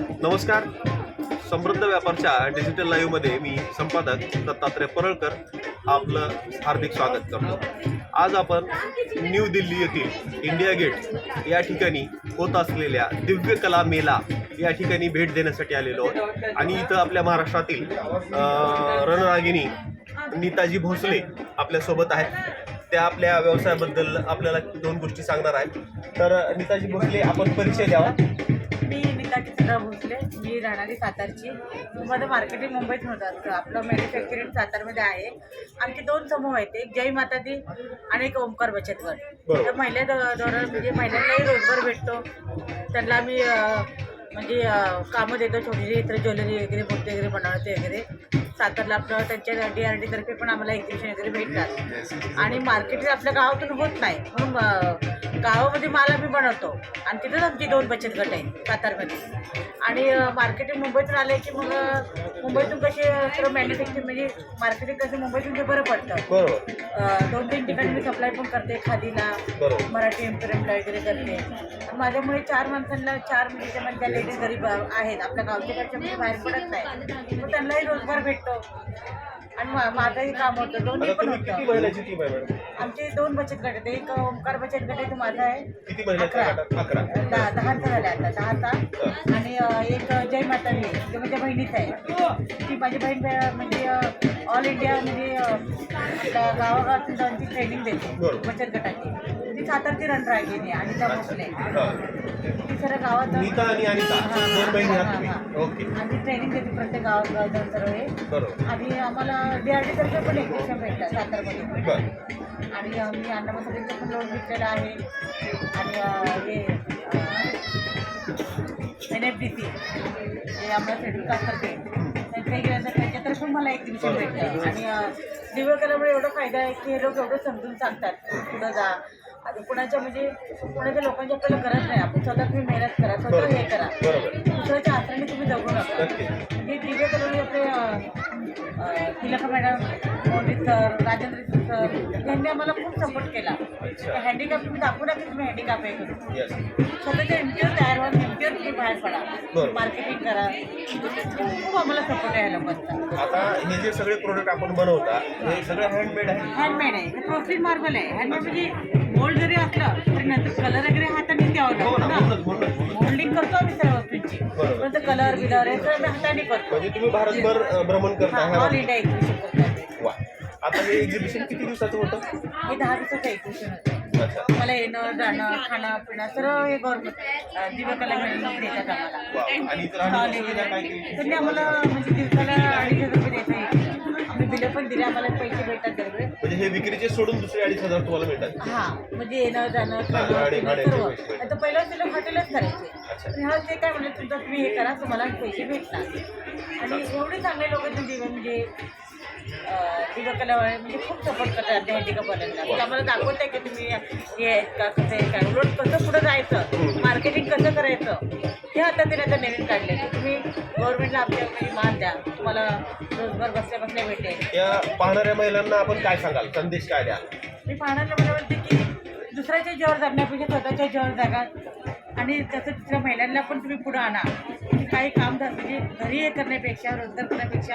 नमस्कार. समृद्ध व्यापारच्या डिजिटल लाईव्हमध्ये मी संपादक दत्तात्रय परळकर आपलं हार्दिक स्वागत करतो. आज आपण न्यू दिल्ली येथील इंडिया गेट या ठिकाणी होत असलेल्या दिव्य कला मेला या ठिकाणी भेट देण्यासाठी आलेलो आहोत. आणि इथं आपल्या महाराष्ट्रातील रणरागिणी नीताजी भोसले आपल्यासोबत आहेत. त्या आपल्या व्यवसायाबद्दल आपल्याला दोन गोष्टी सांगणार आहेत. तर नीताजी भोसले आपण परिचय द्यावा. मी नीता किचनराव भोसले मी राहणारी सातारची. माझं मार्केटिंग मुंबईत होत असतं आपलं मॅन्युफॅक्चरिंग सातारमध्ये आहे. आमचे दोन समूह आहेत. एक जय माता दी आणि एक ओंकार बचत गट. बरोबर. तर महिला धोरण म्हणजे महिलांनाही रोजगार भेटतो. त्यांना आम्ही अं, म्हणजे कामं देतो. छोटी इतर ज्वेलरी वगैरे मूर्ती वगैरे बनवते वगैरे. सातारला आपलं त्यांच्या डी आर डी तर्फे पण आम्हाला एक्झिबिशन वगैरे भेटतात. आणि मार्केटिंग आपल्या गावातून होत नाही. म्हणून गावामध्ये माल आम्ही बनवतो. आणि तिथेच आमची दोन बचत गट आहेत सातारमध्ये. आणि मार्केटिंग मुंबईतून आले की मग मुंबईतून कसे सर्व मॅन्युफॅक्चरिंग म्हणजे मार्केटिंग कसं मुंबईतून ते बरं पडतं. दोन तीन ठिकाणी मी सप्लाय पण करते खादीला मराठी एम्पेरियमला वगैरे करते. माझ्यामुळे चार माणसांना चार म्हणजे त्या लेडीज गरीब आहेत. आपल्या गावच्या म्हणजे बाहेर पडत नाही. मग त्यांनाही रोजगार भेटतो. आणि मा- माझंही काम होतं. दोन्ही आता पण तुम्ही किती होतं महिन्याची टीम आहे मॅडम? आमचे दोन बचत गट आहेत. एक ओंकार बचत गट आहे तो माझा आहे. किती महिन्याच्या अकरा. गटात? अकरा. दहा दहाचा झाला आता. दहाचा आणि अ, एक जय माता दी ते माझ्या बहिणीचं आहे. ती माझी बहीण अ, म्हणजे ऑल इंडिया म्हणजे अ, आपल्या गावागावातून जाऊन ती ट्रेनिंग देते बरोबर. बचत गटाची. सातारची रणरागिणी आहे अनिता भोसले. ती सर्व गावात नीता आणि अनिता दोन बहिणी आहात तुम्ही. ओके. आणि ती ट्रेनिंग देते प्रत्येक गावात गावात जाऊन सर्व हे. बरोबर. आणि आम्हाला डी आर डी तर्फे पण एक्झिबिशन भेटतात सातारमध्ये. बर. आणि अ, मी अन्नमसाठीचं पण लोन घेतलेलं आहे. आणि अ, हे एन एफ डी सी जे आम्हाला शेड्यूल कास्ट करते. त्यांच्या गेल्यानंतर त्याच्यातर्फे मला एक्झिबिशन भेटतं. आणि अ, दिव्य कलामुळे एवढा फायदा आहे की हे लोक एवढं समजून सांगतात. पुढं जा. कुणाच्या म्हणजे कुणाच्या लोकांची आपल्याला गरज नाही. आपण स्वतः तुम्ही मेहनत करा स्वतः हे करा. दुसऱ्याच्या आसराने तुम्ही जगू नका. म्हणजे दिव्य कलरने आपले Tilka madam Mohit sir Rajendra sir यांनी आम्हाला खूप सपोर्ट केला. हँडिकॅप तुम्ही दाखवू नका तुम्ही हँडिकॅप आहे करून स्वतःच्या एमटीवर तयार व्हा एमटीवर तुम्ही बाहेर पडा. मार्केटिंग करा. खूप आम्हाला सपोर्ट आहे लोकांचा आता हे जे सगळे प्रोडक्ट आपण बनवता हे सगळे हँडमेड आहे. हँडमेड आहे. प्रोफिट मार्बल आहे. हँडमेड म्हणजे मोल्ड जरी असलं तरी नंतर कलर वगैरे हाताने द्यावं हो लागतं म्हणूनच ना मोल्डिंग करतो आम्ही सर्व वस्तूंची. पण कलर बिलर हे सगळं आम्ही हाताने करतो. म्हणजे तुम्ही भारतभर अ, भ्रमण करता ऑल ह्या इंडिया एक्झिबिशन करतो. वा. आता हे एक्झिबिशन किती दिवसाचं होतं? हे दहा दिवसाचं एक्झिबिशन होतं. अच्छा. मला येणं जाणं खाणं पिणं सर्व हे गव्हर्नमेंट दिव्य कला मिळून देतात आम्हाला. वा. आणि इतर आणि सुविधा काय केली त्यांनी आम्हाला म्हणजे दिवसाला अडीच हजार रुपये देते आम्ही बिलं पण दिले आम्हाला पैसे भेटतात. हे विक्रीचे सोडून दुसरे अडीच हजार तुम्हाला मिळतात. हा म्हणजे येणं जाणं गाडी- सर्व. आता पहिलं तिला हॉटेलच करायचे. अच्छा. पण ह्या ते काय म्हणले तुमचं तुम्ही हे करा तुम्हाला पैसे भेटणार आणि एवढे चांगले लोक म्हणजे म्हणजे दिव्य कलावाळे म्हणजे खूप सपोर्ट करतात हँडिकॅपवाल्यांना म्हणजे आम्हाला दाखवत आहे की तुम्ही हे आहेत का कसं आहे काय उलट कसं पुढं जायचं मार्केटिंग कसं करायचं हे आता तिने आता नवीन काढले तुम्ही गव्हर्नमेंटला आपल्या म्हणजे तुम्हाला रोजगार बसल्या बसल्या भेटेल. या पाहणाऱ्या महिलांना आपण काय सांगाल? संदेश काय द्याल मी पाहण्याला मला वाटते की दुसऱ्याच्या जीवावर जगण्यापेक्षा स्वतःच्या जीवावर जगा. आणि तसं दुसऱ्या महिलांना पण तुम्ही पुढं आणा. की काही काम म्हणजे घरी हे करण्यापेक्षा रोजगार करण्यापेक्षा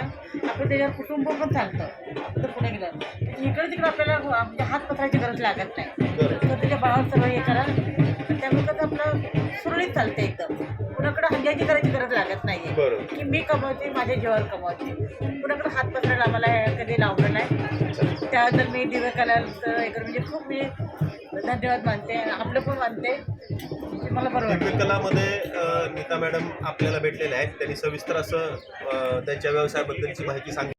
आपलं त्याच्यावर कुटुंब पण चालतं. तर पुढे गेलं इकडे तिकडे आपल्याला म्हणजे हात पसरायची गरज लागत नाही. बरोबर. स्वतःच्या बळावर सर्व हे करा. त्यामुळे कसं आपलं सुरळीत चालतं एकदम. कुणाकडे हंजायची करायची की मी कमवते माझ्या जेवण कमवते. कुणाकडे हात पसरायला आम्हाला कधी लावलं नाही. त्यानंतर मी दिव्य कलाचं हे म्हणजे खूप मी धन्यवाद मानते आपलं पण मानते. ते मला बरं वाटतं. कलामध्ये नीता मॅडम आपल्याला भेटलेल्या आहेत. त्यांनी सविस्तर असं त्यांच्या व्यवसायाबद्दलची माहिती सांगितली.